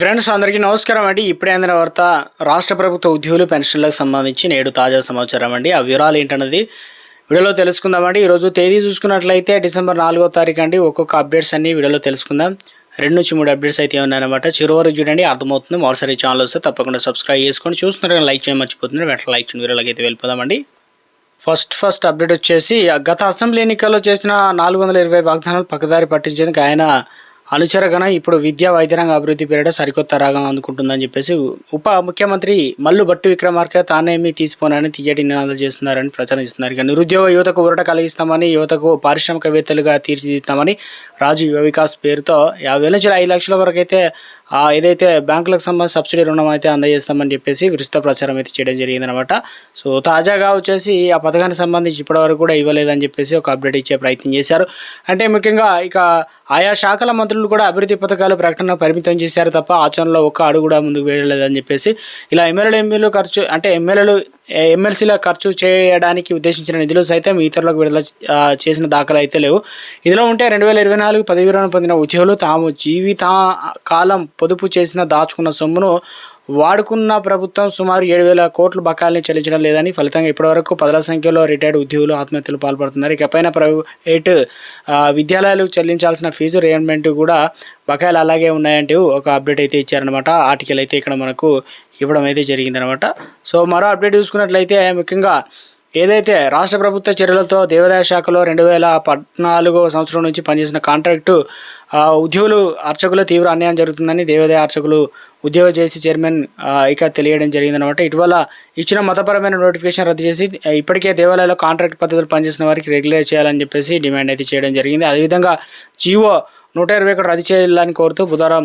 Friends అందరికీ నమస్కారం అండి. ఇప్పుడే అందిన వార్త రాష్ట్ర ప్రభుత్వ ఉద్యోగులు పెన్షన్లకు సంబంధించి నేడు తాజా సమాచారం అండి. ఆ వివరాలు ఏంటన్నది వీడియోలో తెలుసుకుందామండి ఈరోజు తేదీ చూసుకున్నట్లయితే డిసెంబర్ నాలుగో తారీఖు అండి. ఒక్కొక్క అప్డేట్స్ అన్ని వీడియోలో తెలుసుకుందాం. రెండు నుంచి మూడు అప్డేట్స్ అయితే ఉన్నాయన్నమాట. చిరువరకు చూడండి అర్థమవుతుంది. మరోసారి ఛానల్ వస్తే తప్పకుండా సబ్స్క్రైబ్ చేసుకొని చూస్తున్నారు లైక్ చేయడం మర్చిపోతుంది వెంటనే లైక్ చేయండి. వీడియోలోకి అయితే వెళ్ళిపోదామండి ఫస్ట్ ఫస్ట్ అప్డేట్ వచ్చేసి గత అసెంబ్లీ ఎన్నికల్లో చేసిన నాలుగు వందల ఇరవై వాగ్దానాలు పక్కదారి పట్టించేందుకు ఆయన అనుచరగన ఇప్పుడు విద్యా వైద్యరంగ అభివృద్ధి పేరిట సరికొత్త రాగం అందుకుంటుందని చెప్పేసి ఉప ముఖ్యమంత్రి మల్లు భట్టి విక్రమార్క తానేమీ తీసుకోనని తీయటి నినాదాలు చేస్తున్నారని ప్రచారం ఇస్తున్నారు ఇక నిరుద్యోగ యువతకు ఊరట కలిగిస్తామని యువతకు పారిశ్రామికవేత్తలుగా తీర్చిదిద్దామని రాజు యువ వికాస్ పేరుతో యాభై వేల నుంచి ఐదు లక్షల వరకు అయితే ఏదైతే బ్యాంకులకు సంబంధించి సబ్సిడీ రుణం అయితే అందజేస్తామని చెప్పేసి విస్తృత ప్రచారం అయితే చేయడం జరిగిందనమాట సో తాజాగా వచ్చేసి ఆ పథకానికి సంబంధించి ఇప్పటివరకు కూడా ఇవ్వలేదని చెప్పేసి ఒక అప్డేట్ ఇచ్చే ప్రయత్నం చేశారు. అంటే ముఖ్యంగా ఇక ఆయా శాఖల మంత్రులు కూడా అభివృద్ధి పథకాలు ప్రకటన పరిమితం చేశారు తప్ప ఆచరణలో ఒక్క అడుగు కూడా ముందుకు వేయలేదని చెప్పేసి ఇలా ఎమ్మెల్యేలు ఎంపీలు ఖర్చు అంటే ఎమ్మెల్యేలు ఎమ్మెల్సీల ఖర్చు చేయడానికి ఉద్దేశించిన నిధులు సైతం ఇతరులకు విడుదల చేసిన దాఖలు అయితే లేవు. ఇదిలో ఉంటే రెండు వేల ఇరవై నాలుగు పదవి విరమణ పొందిన ఉద్యోగులు తాము జీవిత కాలం పొదుపు చేసిన దాచుకున్న సొమ్మును వాడుకున్న ప్రభుత్వం సుమారు ఏడు వేల కోట్ల బకాయిల్ని చెల్లించడం లేదని ఫలితంగా ఇప్పటివరకు పదల సంఖ్యలో రిటైర్డ్ ఉద్యోగులు ఆత్మహత్యలు పాల్పడుతున్నారు. ఇకపైన ప్రైవేట్ విద్యాలయాలు చెల్లించాల్సిన ఫీజు రియంబర్మెంట్ కూడా బకాయిలు అలాగే ఉన్నాయంటూ ఒక అప్డేట్ అయితే ఇచ్చారనమాట ఆర్టికల్ అయితే ఇక్కడ మనకు ఇవ్వడం అయితే జరిగిందనమాట సో మరో అప్డేట్ చూసుకున్నట్లయితే ముఖ్యంగా ఏదైతే రాష్ట్ర ప్రభుత్వ చర్యలతో దేవాదాయ శాఖలో రెండు వేల పద్నాలుగో సంవత్సరం నుంచి పనిచేసిన కాంట్రాక్టు ఉద్యోగులు అర్చకులు తీవ్ర అన్యాయం జరుగుతుందని దేవాదాయ అర్చకులు ఉద్యోగ జేసీ చైర్మన్ ఇక తెలియడం జరిగిందనమాట ఇటీవల ఇచ్చిన మతపరమైన నోటిఫికేషన్ రద్దు చేసి ఇప్పటికే దేవాలయాల్లో కాంట్రాక్ట్ పద్ధతులు పనిచేసిన వారికి రెగ్యులర్ చేయాలని చెప్పేసి డిమాండ్ అయితే చేయడం జరిగింది. అదేవిధంగా జియో నూట ఇరవై ఒకటి రద్దు చేయాలని కోరుతూ బుధవారం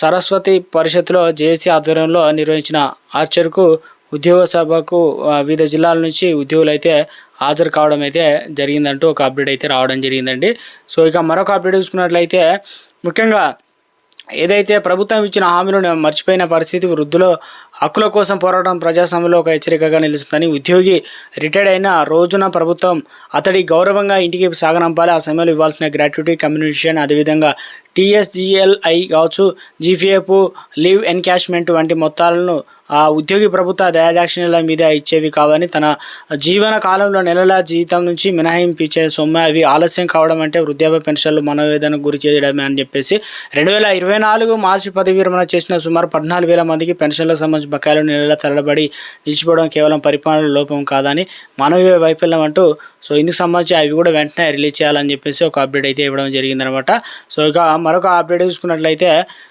సరస్వతి పరిషత్లో జేఏసీ ఆధ్వర్యంలో నిర్వహించిన ఆర్చర్కు ఉద్యోగ సభకు వివిధ జిల్లాల నుంచి ఉద్యోగులు అయితే హాజరు కావడం అయితే జరిగిందంటూ ఒక అప్డేట్ అయితే రావడం జరిగిందండి. సో ఇక మరొక అప్డేట్ చూసుకున్నట్లయితే ముఖ్యంగా ఏదైతే ప్రభుత్వం ఇచ్చిన హామీలను మర్చిపోయిన పరిస్థితి వృద్ధుల హక్కుల కోసం పోరాటం ప్రజాస్వామ్యంలో ఒక హెచ్చరికగా నిలుస్తుందని ఉద్యోగి రిటైర్డ్ అయిన రోజున ప్రభుత్వం అతడి గౌరవంగా ఇంటికి సాగనంపాలి. ఆ సమయంలో ఇవ్వాల్సిన గ్రాట్యుటీ కమ్యూనికేషన్ అదేవిధంగా టీఎస్జిఎల్ఐ కావచ్చు జీఫీఎఫ్ లీవ్ ఎన్కాష్మెంట్ వంటి మొత్తాలను ఆ ఉద్యోగి ప్రభుత్వ దయాదాక్షిణ్యాల మీద ఇచ్చేవి కావని తన జీవన కాలంలో నెలల జీతం నుంచి మినహాయింపించే సొమ్ము అవి ఆలస్యం కావడం అంటే వృద్ధాప్య పెన్షన్లు మనోవేదనకు గురి చేయడమే అని చెప్పేసి రెండు వేల ఇరవై నాలుగు మార్చి పదవి విరమణ చేసిన సుమారు పద్నాలుగు వేల మందికి పెన్షన్లకు సంబంధించి బకాయిలు నెలల తరబడి నిలిచిపోవడం కేవలం పరిపాలన లోపం కాదని మానవీయ వైఫల్యం అంటూ సో ఇందుకు సంబంధించి అవి కూడా వెంటనే రిలీజ్ చేయాలని చెప్పేసి ఒక అప్డేట్ అయితే ఇవ్వడం జరిగిందనమాట. సో ఇక మరొక అప్డేట్ చూసుకున్నట్లయితే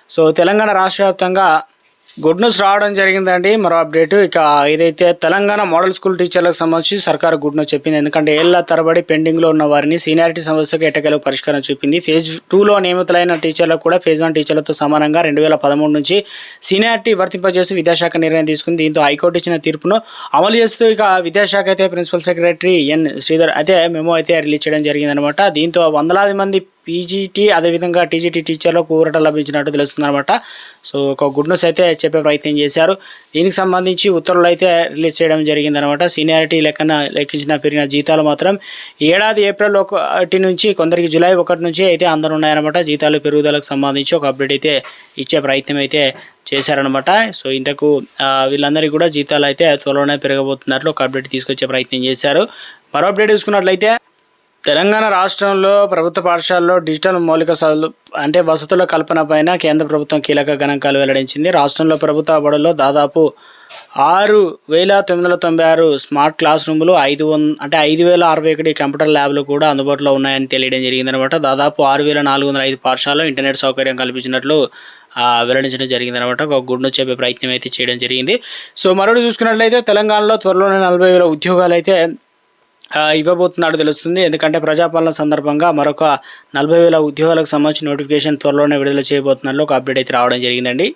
సో తెలంగాణ రాష్ట్ర వ్యాప్తంగా గుడ్ న్యూస్ రావడం జరిగిందండి. మరో అప్డేట్. ఇక ఏదైతే తెలంగాణ మోడల్ స్కూల్ టీచర్లకు సంబంధించి సర్కార్ గుడ్ న్యూస్ చెప్పింది. ఎందుకంటే ఏళ్ళ తరబడి పెండింగ్లో ఉన్న వారిని సీనియారిటీ సమస్యకు ఎటకేలకు పరిష్కారం చూపింది. ఫేజ్ టూలో నియమితులైన టీచర్లకు కూడా ఫేజ్ వన్ టీచర్లతో సమానంగా రెండు వేల పదమూడు నుంచి సీనియారిటీ వర్తింపజేసి విద్యాశాఖ నిర్ణయం తీసుకుంది. దీంతో హైకోర్టు ఇచ్చిన తీర్పును అమలు చేస్తూ ఇక విద్యాశాఖ అయితే ప్రిన్సిపల్ సెక్రటరీ ఎన్ శ్రీధర్ అయితే మెమో అయితే రిలీజ్ చేయడం జరిగిందనమాట దీంతో వందలాది మంది పీజీటీ అదేవిధంగా టీజీటీ టీచర్లకు ఊరట లభించినట్టు తెలుస్తుందన్నమాట. సో ఒక గుడ్ న్యూస్ అయితే చెప్పే ప్రయత్నం చేశారు. దీనికి సంబంధించి ఉత్తర్వులు అయితే రిలీజ్ చేయడం జరిగిందనమాట సీనియారిటీ లెక్కన లెక్కించిన పెరిగిన జీతాలు మాత్రం ఏడాది ఏప్రిల్ ఒకటి నుంచి కొందరికి జూలై ఒకటి నుంచి అయితే అందరూ ఉన్నాయన్నమాట. జీతాలు పెరుగుదలకు సంబంధించి ఒక అప్డేట్ అయితే ఇచ్చే ప్రయత్నం అయితే చేశారనమాట సో ఇంతకు వీళ్ళందరికీ కూడా జీతాలు అయితే త్వరలోనే పెరగబోతున్నట్లు ఒక అప్డేట్ తీసుకొచ్చే ప్రయత్నం చేశారు. మరో అప్డేట్ చూసుకున్నట్లయితే తెలంగాణ రాష్ట్రంలో ప్రభుత్వ పాఠశాలలో డిజిటల్ మౌలిక సదులు అంటే వసతుల కల్పన పైన కేంద్ర ప్రభుత్వం కీలక గణాంకాలు వెల్లడించింది. రాష్ట్రంలో ప్రభుత్వ బడుల్లో దాదాపు ఆరు వేల తొమ్మిది వందల తొంభై ఆరు స్మార్ట్ క్లాస్ రూములు ఐదు వంద అంటే ఐదు వేల అరవై ఒకటి కంప్యూటర్ ల్యాబ్లు కూడా అందుబాటులో ఉన్నాయని తెలియడం జరిగిందనమాట దాదాపు ఆరు వేల నాలుగు వందల ఐదు పాఠశాలలో ఇంటర్నెట్ సౌకర్యం కల్పించినట్లు వెల్లడించడం జరిగిందనమాట ఒక గుడ్ను చెప్పే ప్రయత్నం అయితే చేయడం జరిగింది. సో మరొకటి చూసుకున్నట్లయితే తెలంగాణలో త్వరలోనే నలభై వేల ఉద్యోగాలు అయితే ఇవ్వబోతున్నాడు తెలుస్తుంది. ఎందుకంటే ప్రజాపాలన సందర్భంగా మరొక నలభై వేల ఉద్యోగాలకు సంబంధించిన నోటిఫికేషన్ త్వరలోనే విడుదల చేయబోతున్నట్లు ఒక అప్డేట్ అయితే రావడం జరిగిందండి.